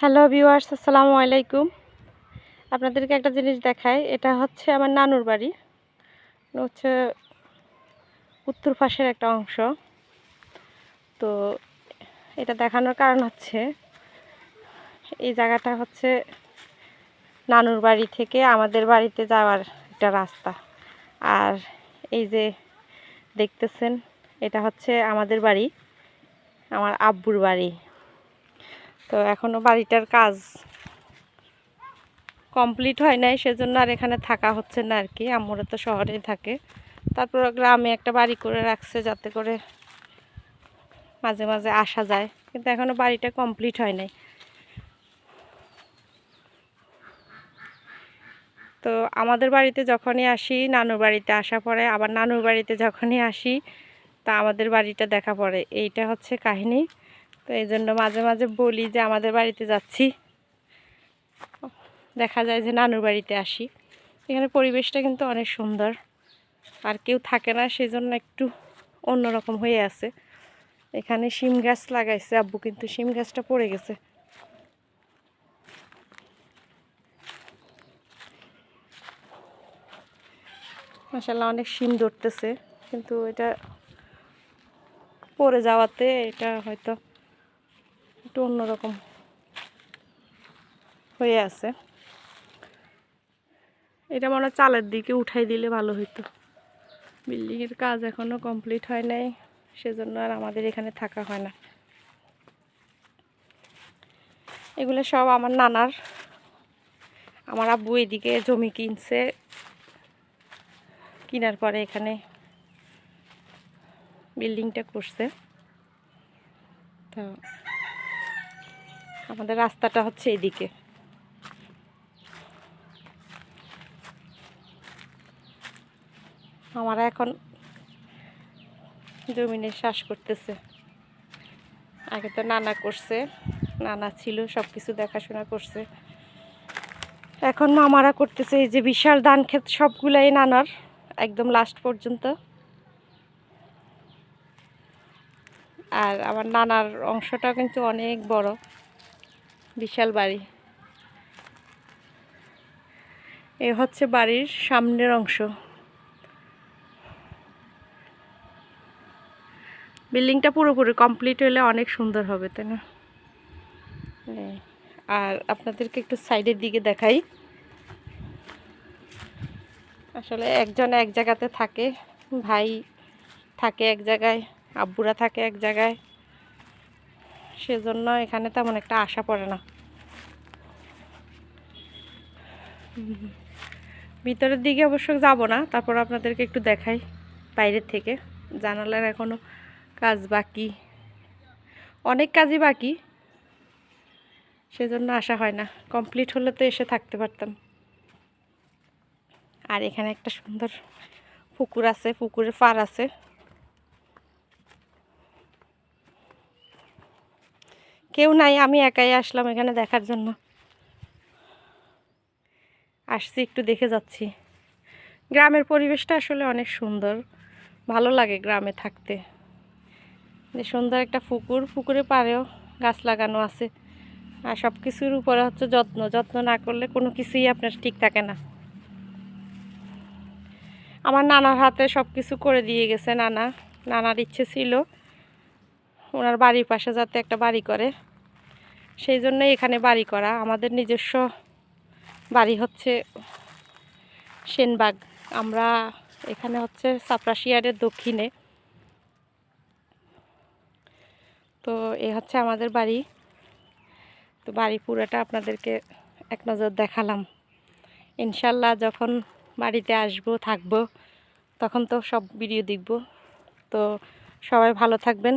Hello viewers, আসসালামু আলাইকুম। আপনাদেরকে একটা জিনিস দেখাই, এটা হচ্ছে আমার নানুর বাড়ি। হচ্ছে উত্তর পাশের একটা অংশ। তো এটা দেখানোর কারণ হচ্ছে, এই জায়গাটা হচ্ছে নানুর বাড়ি থেকে আমাদের বাড়িতে যাওয়ার একটা রাস্তা। আর এই যে দেখতেছেন, এটা হচ্ছে আমাদের বাড়ি, আমার আব্বুর বাড়ি। তো এখনও বাড়িটার কাজ কমপ্লিট হয় নাই, সেজন্য আর এখানে থাকা হচ্ছে না আর কি। আমরা তো শহরেই থাকে। তারপর গ্রামে একটা বাড়ি করে রাখছে যাতে করে মাঝে মাঝে আসা যায়। কিন্তু এখনও বাড়িটা কমপ্লিট হয় নাই। তো আমাদের বাড়িতে যখনই আসি, নানুর বাড়িতে আসা পরে, আবার নানুর বাড়িতে যখনই আসি, তা আমাদের বাড়িটা দেখা পড়ে। এইটা হচ্ছে কাহিনী। তো এই জন্য মাঝে মাঝে বলি যে আমাদের বাড়িতে যাচ্ছি। দেখা যায় যে নানুর বাড়িতে আসি। এখানে পরিবেশটা কিন্তু অনেক সুন্দর। আর কেউ থাকে না সেই জন্য একটু অন্যরকম হয়ে আছে। এখানে শিম গাছ লাগাইছে, আব্বু কিন্তু শিম গাছটা পড়ে গেছে। মাসাল্লাহ অনেক শিম ধরতেছে, কিন্তু এটা পড়ে যাওয়াতে এটা হয়তো একটু অন্যরকম হয়ে আছে। এটা মনে চালের দিকে উঠাই দিলে ভালো হইতো। বিল্ডিংয়ের কাজ এখনও কমপ্লিট হয় নাই, সেজন্য আর আমাদের এখানে থাকা হয় না। এগুলো সব আমার নানার। আমার আব্বু এদিকে জমি কিনছে, কেনার পরে এখানে বিল্ডিংটা করছে। তো আমাদের রাস্তাটা হচ্ছে এদিকে। আমরা এখন জমিনে শ্বাস করতেছে। আগে তো নানা করছে, নানা ছিল সব কিছু দেখাশোনা করছে। এখন মামারা করতেছে এই যে বিশাল ধান ক্ষেত, সবগুলাই নানার, একদম লাস্ট পর্যন্ত। আর আমার নানার অংশটা কিন্তু অনেক বড়। বিশাল বাড়ি। এ হচ্ছে বাড়ির সামনের অংশ। বিল্ডিংটা পুরোপুরি কমপ্লিট হলে অনেক সুন্দর হবে, তাই না? আর আপনাদেরকে একটু সাইডের দিকে দেখাই। আসলে একজন এক জায়গাতে থাকে, ভাই থাকে এক জায়গায়, আব্বুরা থাকে এক জায়গায়। সেজন্য এখানে তেমন একটা আশা পড়ে না। ভিতরের দিকে অবশ্য যাব না, তারপর আপনাদেরকে একটু দেখাই বাইরের থেকে। জানালার এখনও কাজ বাকি। অনেক কাজই বাকি, সেজন্য আসা হয় না। কমপ্লিট হলে তো এসে থাকতে পারতাম। আর এখানে একটা সুন্দর পুকুর আছে, পুকুরের পার আছে। কেউ নাই, আমি একাই আসলাম এখানে দেখার জন্য। আসছি, একটু দেখে যাচ্ছি। গ্রামের পরিবেশটা আসলে অনেক সুন্দর। ভালো লাগে গ্রামে থাকতে। যে সুন্দর একটা পুকুর, পুকুরের পাড়েও গাছ লাগানো আছে। আর সব কিছুর উপরে হচ্ছে যত্ন। যত্ন না করলে কোনো কিছুই আপনার ঠিক থাকে না। আমার নানার হাতে সব কিছু করে দিয়ে গেছে নানা। নানার ইচ্ছে ছিল ওনার বাড়ির পাশে যাতে একটা বাড়ি করে। সেই জন্যই এখানে বাড়ি করা। আমাদের নিজস্ব বাড়ি হচ্ছে সেনবাগ। আমরা এখানে হচ্ছে সাপ্রাশিয়ারের দক্ষিণে। তো এ হচ্ছে আমাদের বাড়ি। তো বাড়ি পুরোটা আপনাদেরকে এক নজর দেখালাম। ইনশাল্লাহ যখন বাড়িতে আসব, থাকব, তখন তো সব ভিডিও দেখব। তো সবাই ভালো থাকবেন।